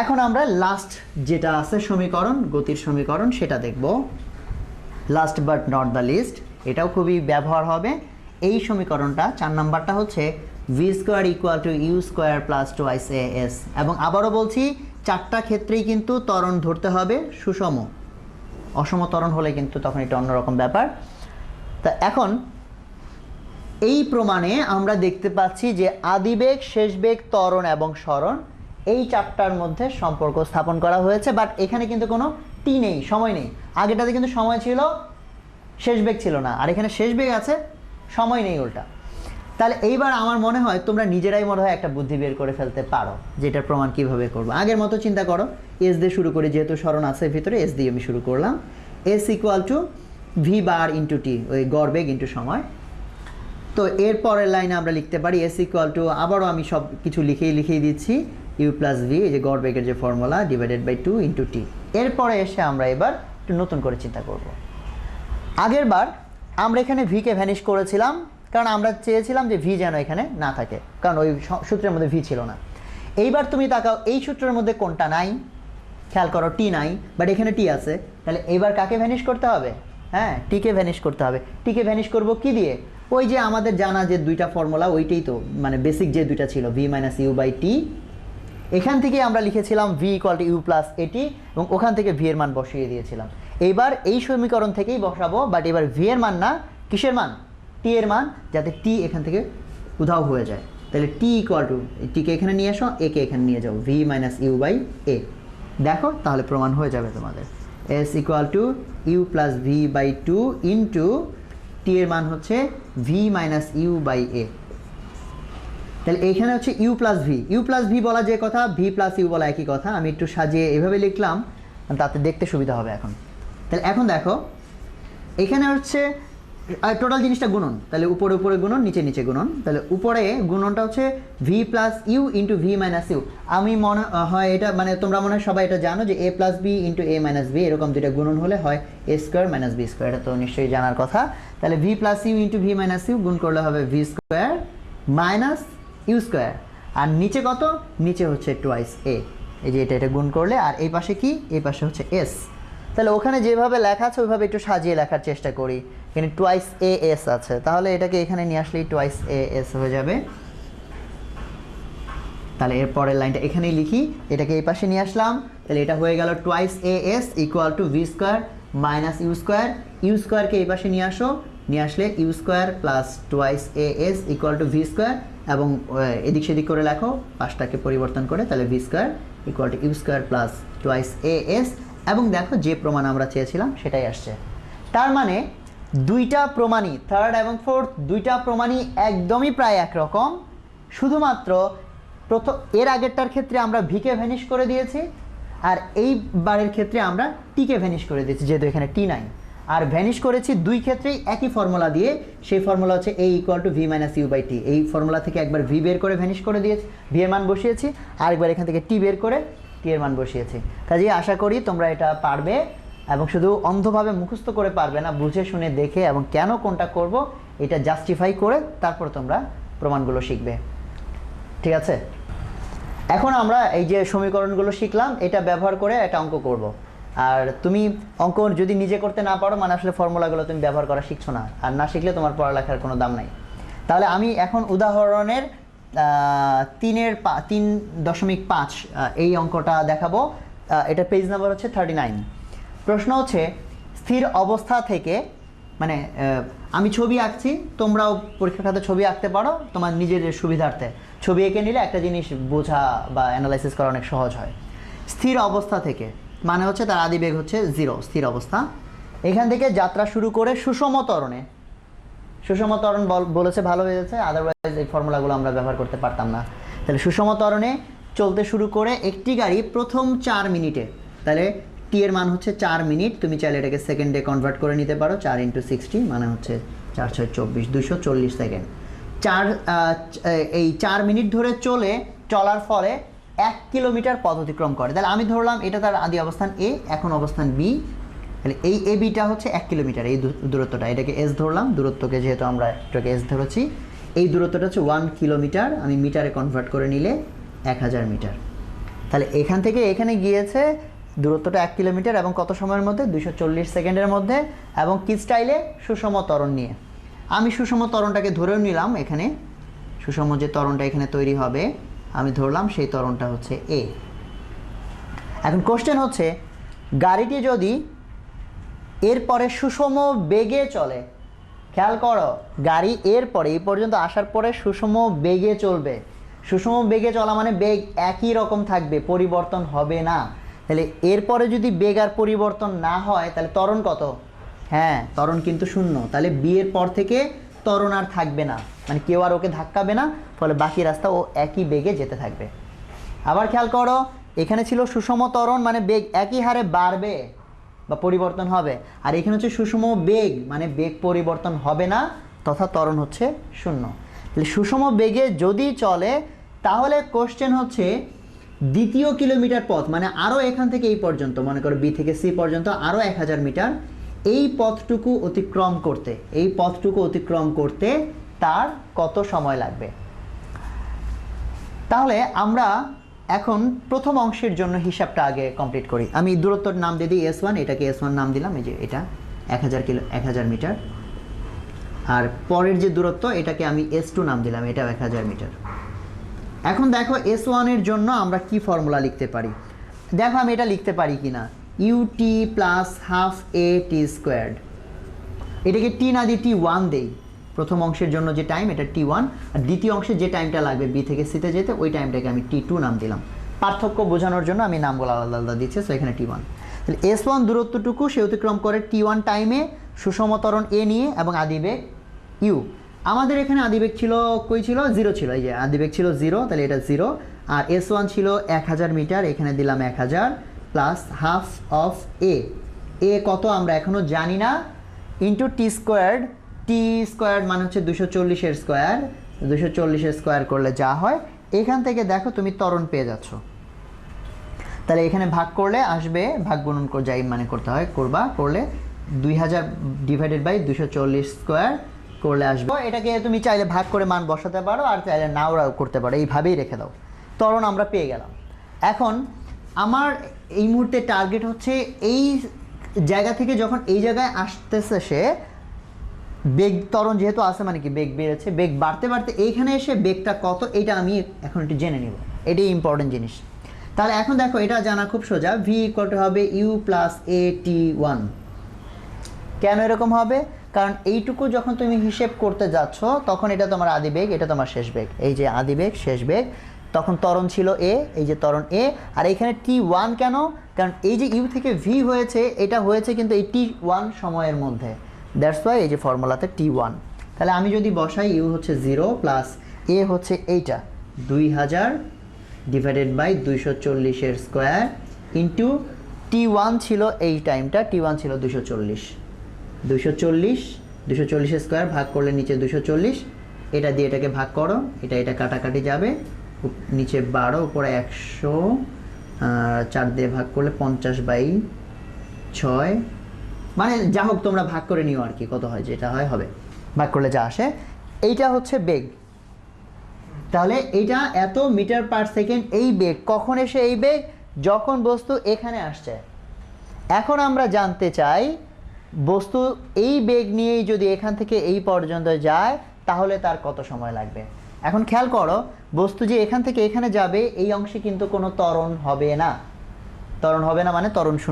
এখন আমরা লাস্ট যেটা আছে সমীকরণ, গতির সমীকরণ, সেটা দেখব। Last but not the least এটাও খুবই ব্যবহার হবে। এই সমীকরণটা, চার নাম্বারটা হচ্ছে V square equal to U square plus two ice A S এবং আবারও বলছি, চারটা ক্ষেত্রেই কিন্তু ত্বরণ ধরতে হবে, সুষম। অসম ত্বরণ হলে কিন্তু তখন এটা অন্যরকম ব্যাপার। তা এখন, এই প্রমাণে আমরা দেখতে পাচ্ছি যে আদিবেগ, শেষবেগ, ত্বরণ এবং স্মরণ এই চারটার মধ্যে সম্পর্ক স্থাপন করা হয়েছে বাট এখানে কিন্তু কোনো টি নেই, সময় নেই। আগেটাতে কিন্তু সময় ছিল, শেষ বেগ ছিল না। আর এখানে শেষ বেগ আছে, সময় নেই উল্টা। তাহলে এইবার আমার মনে হয় তোমরা নিজেরাই মনে হয় একটা বুদ্ধি বের করে ফেলতে পারো, যেটার প্রমাণ কীভাবে করব। আগের মতো চিন্তা করো এস দিয়ে শুরু করি, যেহেতু স্মরণ আছে ভিতরে এস দিয়ে আমি শুরু করলাম। S equal to V bar into T ওই গড় বেগ ইন্টু সময়। তো এর পরের লাইনে আমরা লিখতে পারি এস ইকুয়াল টু আবারও আমি সব কিছু লিখেই লিখেই দিচ্ছি ইউ প্লাস ভি এই যে গড় বেগের যে formula divided by two into T এরপরে এসে আমরা এবার একটু নতুন করে চিন্তা করব। আগের বার আমরা এখানে ভিকে ভ্যানিশ করেছিলাম, কারণ আমরা চেয়েছিলাম যে ভি যেন এখানে না থাকে, কারণ ওই সূত্রের মধ্যে ভি ছিল না। এইবার তুমি তাকাও, এই সূত্রের মধ্যে কোনটা নাই? খেয়াল করো টি নাই বাট এখানে টি আছে। তাহলে এবার কাকে ভ্যানিশ করতে হবে? হ্যাঁ টিকে ভ্যানিশ করতে হবে। টিকে ভ্যানিশ করব কি দিয়ে? ওই যে আমাদের জানা যে দুইটা ফর্মুলা ওইটাই তো মানে বেসিক যে দুইটা ছিল V minus U by T এখান থেকে আমরা লিখেছিলাম V equal to U plus A এবং ওখান থেকে ভি এর মান বসিয়ে দিয়েছিলাম। এইবার এই সমীকরণ থেকেই বসাবো বাট এবার ভি এর মান না, কিসের মান? টি এর মান, যাতে টি এখান থেকে উধাও হয়ে যায়। তাহলে টি ইকুয়াল টু টিকে এখানে নিয়ে আসো একে এখানে নিয়ে যাও V minus U by A দেখো, তাহলে প্রমাণ হয়ে যাবে তোমাদের। S equal to U plus V by two into T এর মান হচ্ছে V minus U by A তাহলে এইখানে হচ্ছে U plus V U plus V বলা যে কথা ভি প্লাস ইউ বলা একই কথা। আমি একটু সাজিয়ে এভাবে লিখলাম, তাতে দেখতে সুবিধা হবে এখন। তাহলে এখন দেখো, এখানে হচ্ছে টোটাল জিনিসটা গুণন। তাহলে উপরে উপরে গুণন, নিচে নিচে গুণন। তাহলে উপরে গুণনটা হচ্ছে V plus U into V minus U আমি মনে হয় এটা মানে তোমরা মনে হয় সবাই এটা জানো যে A plus B into A minus B এরকম দুইটা গুণন হলে হয় A square minus B square এটা তো নিশ্চয়ই জানার কথা। তাহলে V plus U into V minus U গুণ করলে হবে V square minus U square. আর নিচে কত? নিচে হচ্ছে টোয়াইস এ এই যে এটা এটা গুণ করলে, আর এই পাশে কি? এই পাশে হচ্ছে এস তাহলে ওখানে যেভাবে লেখা আছে, ওইভাবে একটু সাজিয়ে লেখার চেষ্টা করি। এখানে টোয়াইস এ এস আছে। তাহলে এটাকে এখানে নিয়ে আসলেই টোয়াইস এ এস হয়ে যাবে। তাহলে এর পরের লাইনটা এখানেই লিখি। এটাকে এই পাশে নিয়ে আসলাম। তাহলে এটা হয়ে গেল twice A S equal to V square minus U square U স্কোয়ারকে এই পাশে নিয়ে আসো। নিয়ে আসলে U square plus twice A S equal to V square এবং এদিক সেদিক করে লেখো, পাঁচটাকে পরিবর্তন করে, তাহলে V square equal to U square plus twice A S এবং দেখো যে প্রমাণ আমরা চেয়েছিলাম, সেটাই আসছে। তার মানে দুইটা প্রমাণই থার্ড এবং ফোর্থ দুইটা প্রমাণই একদমই প্রায় একরকম। শুধুমাত্র প্রথম এর আগেরটার ক্ষেত্রে আমরা ভিকে ভ্যানিশ করে দিয়েছি, আর এই বারের ক্ষেত্রে আমরা টিকে ভ্যানিশ করে দিয়েছি, যেহেতু এখানে টি নাই। আর ভ্যানিশ করেছি দুই ক্ষেত্রেই একই ফর্মুলা দিয়ে। সেই ফর্মুলা হচ্ছে A equal to V minus U by T এই ফর্মুলা থেকে একবার ভি বের করে ভ্যানিশ করে দিয়েছি ভি এর মান বসিয়েছি, আরেকবার এখান থেকে টি বের করে টি এর মান বসিয়েছি। কাজেই আশা করি তোমরা এটা পারবে এবং শুধু অন্ধভাবে মুখস্থ করে পারবে না, বুঝে শুনে দেখে এবং কেন কোনটা করব এটা জাস্টিফাই করে তারপর তোমরা প্রমাণগুলো শিখবে। ঠিক আছে? এখন আমরা এই যে সমীকরণগুলো শিখলাম, এটা ব্যবহার করে একটা অঙ্ক করব। আর তুমি অঙ্ক যদি নিজে করতে না পারো মানে আসলে ফর্মুলাগুলো তুমি ব্যবহার করা শিখছো না। আর না শিখলে তোমার পড়ালেখার কোনো দাম নাই। তাহলে আমি এখন উদাহরণের তিনের পা- তিন দশমিক পাঁচ এই অঙ্কটা দেখাবো। এটা পেজ নাম্বার হচ্ছে থার্টি নাইন প্রশ্ন হচ্ছে, স্থির অবস্থা থেকে মানে আমি ছবি আঁকছি, তোমরাও পরীক্ষার খাতে ছবি আঁকতে পারো, তোমার নিজের সুবিধার্থে। ছবি এঁকে নিলে একটা জিনিস বোঝা বা অ্যানালাইসিস করা অনেক সহজ হয়। স্থির অবস্থা থেকে মানে হচ্ছে তার আদিবেগ হচ্ছে জিরো স্থির অবস্থা। এখান থেকে যাত্রা শুরু করে সুষম তরণে সুষম ত্বরণ বল- বলেছে ভালো হয়েছে আদারওয়াইজ এই ফর্মুলাগুলো আমরা ব্যবহার করতে পারতাম না। তাহলে সুষম ত্বরণে চলতে শুরু করে একটি গাড়ি প্রথম চার মিনিটে। তাহলে টি এর মান হচ্ছে চার মিনিট, তুমি চাইলে এটাকে সেকেন্ডে কনভার্ট করে নিতে পারো, চার ইন্টু সিক্সটি মানে হচ্ছে চার, ছয়, চব্বিশ দুশো চল্লিশ সেকেন্ড চার এই চার মিনিট ধরে চলে, চলার ফলে এক কিলোমিটার পথ অতিক্রম করে। তাহলে আমি ধরলাম এটা তার আদি অবস্থান এ এখন অবস্থান বি তাহলে এই এ বিটা হচ্ছে এক কিলোমিটার, এই দূরত্বটা। এটাকে এস ধরলাম, দূরত্বকে যেহেতু আমরা এটাকে এস ধরেছি। এই দূরত্বটা হচ্ছে ওয়ান কিলোমিটার আমি মিটারে কনভার্ট করে নিলে এক হাজার মিটার তাহলে এখান থেকে এখানে গিয়েছে দূরত্বটা এক কিলোমিটার এবং কত সময়ের মধ্যে? দুশো চল্লিশ সেকেন্ডের মধ্যে এবং কি স্টাইলে সুষম ত্বরণ নিয়ে। আমি সুষম ত্বরণটাকে ধরেও নিলাম এখানে। সুষম যে ত্বরণটা এখানে তৈরি হবে আমি ধরলাম সেই ত্বরণটা হচ্ছে এ এখন কোশ্চেন হচ্ছে, গাড়িটি যদি এরপরে সুষম বেগে চলে, খেয়াল করো, গাড়ি এর পরে এই পর্যন্ত আসার পরে সুষম বেগে চলবে। সুষম বেগে চলা মানে বেগ একই রকম থাকবে, পরিবর্তন হবে না। তাহলে এরপরে যদি বেগ আর পরিবর্তন না হয়, তাহলে ত্বরণ কত? হ্যাঁ ত্বরণ কিন্তু শূন্য। তাহলে বিয়ের পর থেকে ত্বরণ আর থাকবে না। মানে কেউ আর ওকে ধাক্কাবে না, ফলে বাকি রাস্তা ও একই বেগে যেতে থাকবে। আবার খেয়াল করো, এখানে ছিল সুষম ত্বরণ মানে বেগ একই হারে বাড়বে বা পরিবর্তন হবে। আর এখানে হচ্ছে সুষম বেগ মানে বেগ পরিবর্তন হবে না, তথা ত্বরণ হচ্ছে শূন্য। তাহলে সুষম বেগে যদি চলে, তাহলে কোশ্চেন হচ্ছে দ্বিতীয় কিলোমিটার পথ মানে আরও এখান থেকে এই পর্যন্ত, মনে করো বি থেকে সি পর্যন্ত আরও এক হাজার মিটার এই পথটুকু অতিক্রম করতে, এই পথটুকু অতিক্রম করতে তার কত সময় লাগবে? তাহলে আমরা এখন প্রথম অংশের জন্য হিসাবটা আগে কমপ্লিট করি। আমি দূরত্বর নাম দিয়ে দিই এস ওয়ান এটাকে এস ওয়ান নাম দিলাম, এই যে এটা, এক হাজার কিলো, এক হাজার মিটার। আর পরের যে দূরত্ব, এটাকে আমি এস টু নাম দিলাম, এটাও এক হাজার মিটার। এখন দেখো এস ওয়ানের জন্য আমরা কি ফর্মুলা লিখতে পারি? দেখো আমি এটা লিখতে পারি কি না U T plus half A T squared এটাকে টি না দিয়ে টি ওয়ান দেই। প্রথম অংশের জন্য যে টাইম এটা টি ওয়ান আর দ্বিতীয় অংশে যে টাইমটা লাগবে বি থেকে সিতে যেতে, ওই টাইমটাকে আমি টি টু নাম দিলাম। পার্থক্য বোঝানোর জন্য আমি নামগুলো আলাদা আলাদা দিচ্ছি সো এখানে টি ওয়ান তাহলে এস ওয়ান দূরত্বটুকু সে অতিক্রম করে টি ওয়ান টাইমে সুষমতরণ এ নিয়ে এবং আদিবেগ ইউ আমাদের এখানে আদিবেগ ছিল, কই ছিল? জিরো ছিল। এই যে আদিবেগ ছিল জিরো তাহলে এটা জিরো আর এস ওয়ান ছিল এক হাজার মিটার, এখানে দিলাম এক হাজার। Plus half of A A কত আমরা এখনও জানি না। Into T squared T squared মানে হচ্ছে দুশো চল্লিশের স্কোয়ার দুশো চল্লিশের স্কোয়ার করলে যা হয়, এখান থেকে দেখো তুমি ত্বরণ পেয়ে যাচ্ছ। তাহলে এখানে ভাগ করলে আসবে, ভাগ গুণন যাই মানে করতে হয়, করবা, করলে দুই হাজার ডিভাইডেড বাই দুশো চল্লিশ স্কোয়ার করলে আসবে। এটাকে তুমি চাইলে ভাগ করে মান বসাতে পারো, আর চাইলে নাও করতে পারো, এইভাবেই রেখে দাও। ত্বরণ আমরা পেয়ে গেলাম। এখন আমার এই মুহূর্তে টার্গেট হচ্ছে এই জায়গা থেকে যখন এই জায়গায় আসতেছে সে, বেগ তরণ যেহেতু আছে মানে কি, বেগ বেড়েছে, বেগ বাড়তে বাড়তে এইখানে এসে বেগটা কত এটা আমি এখন একটু জেনে নিব। এটাই ইম্পর্টেন্ট জিনিস। তাহলে এখন দেখো, এটা জানা খুব সোজা ভি ইকুয়াল হবে U plus A T one কেন এরকম হবে? কারণ এইটুকু যখন তুমি হিসেব করতে যাচ্ছ, তখন এটা তোমার আদি বেগ, এটা তোমার শেষ বেগ। এই যে আদি বেগ, শেষ বেগ তখন ত্বরণ ছিল এ, এই যে ত্বরণ এ, আর এখানে টি ওয়ান কেন? কারণ এই যে ইউ থেকে ভি হয়েছে, এটা হয়েছে কিন্তু এই টি ওয়ান সময়ের মধ্যে। দ্যাটস ওয়াই এই যে ফর্মুলাতে টি ওয়ান তাহলে আমি যদি বসাই ইউ হচ্ছে জিরো প্লাস এ হচ্ছে এইটা, দুই হাজার ডিভাইডেড বাই দুইশো চল্লিশের স্কোয়ার ইন্টু টি ওয়ান ছিল এই টাইমটা টি ওয়ান ছিল দুশো চল্লিশ। দুশো চল্লিশ দুশো চল্লিশের স্কোয়ার ভাগ করলে নিচে দুশো চল্লিশ, এটা দিয়ে এটাকে ভাগ করো, এটা এটা কাটাকাটি যাবে। নিচে বারো, উপরে একশো চার দিয়ে ভাগ করলে পঞ্চাশ বাই ছয়। মানে যা হোক তোমরা ভাগ করে নিও আর কি, কত হয় যেটা হয় হবে। ভাগ করলে যা আসে। এইটা হচ্ছে বেগ। তাহলে এটা এত মিটার পার সেকেন্ড এই বেগ কখন এসে এই বেগ? যখন বস্তু এখানে আসছে। এখন আমরা জানতে চাই, বস্তু এই বেগ নিয়েই যদি এখান থেকে এই পর্যন্ত যায়, তাহলে তার কত সময় লাগবে? এখন খেয়াল করো বস্তু যে এখান থেকে এখানে যাবে, এই অংশে কিন্তু কোনো তরণ হবে না। তরণ হবে না মানে ত্বরণ শূন্য।